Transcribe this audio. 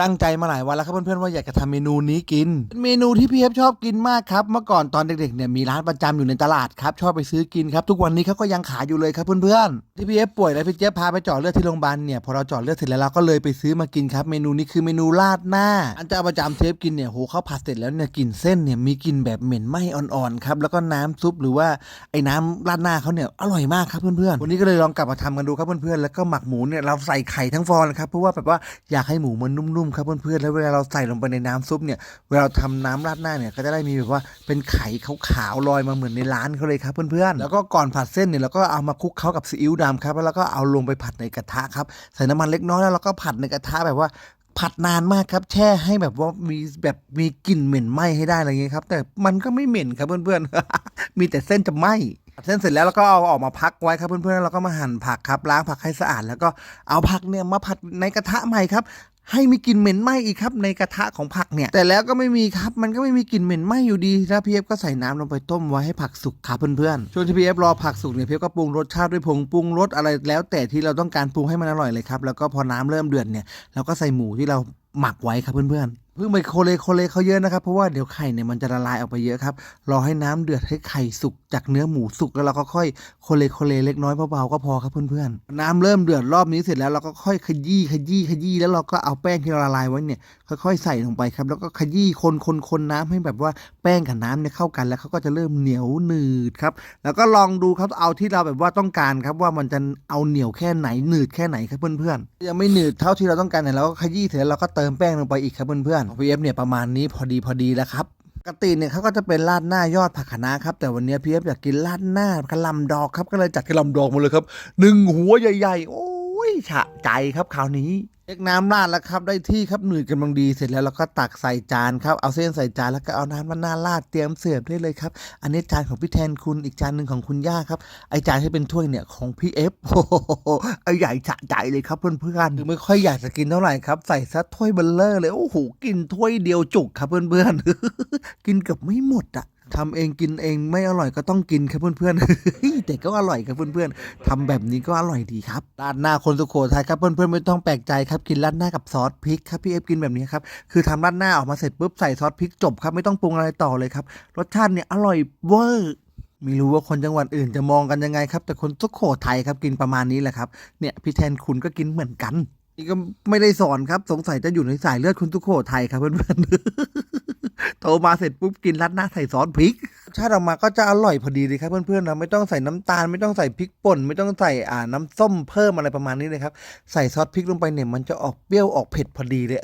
ตั้งใจมาหลายวันแล้วครับเพื่อนๆว่าอยากจะทำเมนูนี้กินเมนูที่พี่เอฟชอบกินมากครับเมื่อก่อนตอนเด็กๆเนี่ยมีร้านประจำอยู่ในตลาดครับชอบไปซื้อกินครับทุกวันนี้เขาก็ยังขายอยู่เลยครับเพื่อนๆที่พี่เอฟป่วยแล้วพี่เจี๊ยบพาไปเจาะเลือดที่โรงพยาบาลเนี่ยพอเราเจาะเลือดเสร็จแล้วเราก็เลยไปซื้อมากินครับเมนูนี้คือเมนูราดหน้า อันเจะประจำเทปกินเนี่ยโหเขาผัดเสร็จแล้วเนี่ยกลิ่นเส้นเนี่ยมีกลิ่นแบบเหม็นไหม้อ่อนๆครับแล้วก็น้ำซุปหรือว่าไอ้น้ำราดหน้าเขาเนี่ยอร่อยมากครับเพื่อนๆวันนี้ก็เลยลองกลับมาทำกันดูครับเพื่อนๆแล้วก็หมักหมูเนี่ยเราใส่ไข่ทั้งฟองเลยครับเพราะว่าแบบว่าอยากให้หมูมันนุ่มๆครับเพื่อนๆแล้วเวลาเราใส่ลงไปในน้ำซุปเนี่ยเวลาเราทำน้ำราดหน้าเนี่ยก็จะได้มีแบบว่าเป็นไข่ขาวๆลอยมาเหมือนในร้านเขาเลยครับเพื่อนๆแล้วก็ก่อนผัดเส้นเนี่ยเราก็เอามาคลุกเคล้ากับซีอิ๊วดำครับแล้วก็เอาลงไปผัดในกระทะครับใส่น้ำมันเล็กน้อยแล้วเราก็ผัดในกระทะแบบว่าผัดนานมากครับ แช่ให้แบบว่ามีแบบมีกลิ่นเหม็นไหม้ให้ได้อะไรเงี้ยครับ แต่มันก็ไม่เหม็นครับเพื่อนๆ มีแต่เส้นจะไหม้เส้นเสร็จแล้วเราก็เอาออกมาพักไว้ครับเพื่อนๆแล้วเราก็มาหั่นผักครับล้างผักให้สะอาด แล้วก็เอาผักเนี่ยมาผัดในกระทะใหม่ครับ ให้มีกลิ่นเหม็นไหม้อีกครับในกระทะของผักเนี่ย แต่แล้วก็ไม่มีครับมันก็ไม่มีกลิ่นเหม็นไหม้อยู่ดีแล้วพีเอฟก็ใส่น้ำลงไปต้มไว้ให้ผักสุกครับเพื่อนๆช่วงที่พีเอฟรอผักสุกเนี่ยพีเอฟก็ปรุงรสชาติด้วยผงปรุงรสอะไรแล้ว แต่ที่เราต้องการปรุงให้มันอร่อยเลยครับแล้วก็พอน้ำเริ่มเดือดเนี่ยเราก็ใส่หมูที่เราหมักไว้ครับเพื่อนๆ เพิ่งไปโคเลโคเลเขาเยอะนะครับ เพราะว่าเดี๋ยวไข่เนี่ยมันจะละลายออกไปเยอะครับ รอให้น้ำเดือดให้ไข่สุกจากเนื้อหมูสุกแล้วเราก็ค่อยโคเลโคเลเล็กน้อยเบาๆก็พอครับเพื่อนๆน้ำเริ่มเดือดรอบนี้เสร็จแล้วเราก็ค่อยขยี้ขยี้ขยี้แล้วเราก็เอาแป้งที่เราละลายไว้เนี่ยค่อยๆใส่ลงไปครับ แล้วก็ขยี้คนคนคนน้ำให้แบบว่าแป้งกับน้ำเนี่ยเข้ากันแล้วเขาก็จะเริ่มเหนียวหนืดครับแล้วก็ลองดูครับเอาที่เราแบบว่าต้องการครับว่ามันจะเอาเหนียวแค่ไหนหนืดแค่ไหนครับเพื่อนๆยังไม่หนืดเท่าที่เราต้องการเนี่ยเราก็ขยี้เสร็จแล้วเราก็เติมแป้งลงไปอีกครับเพื่อนๆพี่เอฟเนี่ยประมาณนี้พอดีพอดีแล้วครับปกติเนี่ยเขาก็จะเป็นราดหน้ายอดผักคะน้าครับแต่วันนี้พี่เอฟอยากกินราดหน้ากระลำดอกครับก็เลยจัดกระลำดอกมาเลยครับหนึ่งหัวใหญ่ ๆ โอ้ยฉะใจครับคราวนี้ เล็กน้ำราดแล้วครับ ได้ที่ครับหนืดกำลังดีเสร็จแล้วเราก็ตักใส่จานครับเอาเส้นใส่จานแล้วก็เอาน้ำมันหน้าราดเตรียมเสิร์ฟได้เลยครับ อันนี้จานของพี่แทนคุณอีกจานหนึ่งของคุณย่าครับไอจานที่เป็นถ้วยเนี่ยของพี่เอฟโอ้โหไอใหญ่ฉะใจเลยครับเพื่อนๆคือไม่ค่อยอยากจะกินเท่าไหร่ครับใส่ซะถ้วยเบลเลอร์เลยโอ้โหกินถ้วยเดียวจุกครับเพื่อนๆกินเกือบไม่หมดอะ ทำเองกินเองไม่อร่อยก็ต้องกินครับเพื่อนๆแต่ก็อร่อยครับเพื่อนๆทำแบบนี้ก็อร่อยดีครับราดหน้าคนสุโขทัยครับเพื่อนๆไม่ต้องแปลกใจครับกินราดหน้ากับซอสพริกครับพี่เอฟกินแบบนี้ครับคือทำราดหน้าออกมาเสร็จปุ๊บใส่ซอสพริกจบครับไม่ต้องปรุงอะไรต่อเลยครับรสชาติเนี่ยอร่อยเวอร์ไม่รู้ว่าคนจังหวัดอื่นจะมองกันยังไงครับ แต่คนสุโขทัยครับกินประมาณนี้แหละครับเนี่ยพี่แทนคุณก็กินเหมือนกันนี่ก็ไม่ได้สอนครับ สงสัยจะอยู่ในสายเลือดคุณสุโขทัยครับเพื่อนๆ โทรมาเสร็จปุ๊บกินรัดหน้าใส่ซอสพริกชาติออกมาก็จะอร่อยพอดีเลยครับเพื่อนๆเราไม่ต้องใส่น้ำตาล ไม่ต้องใส่พริกป่น ไม่ต้องใส่อ่าน้ำส้มเพิ่มอะไรประมาณนี้เลยครับ ใส่ซอสพริกลงไปเนี่ยมันจะออกเปรี้ยวออกเผ็ดพอดีเลย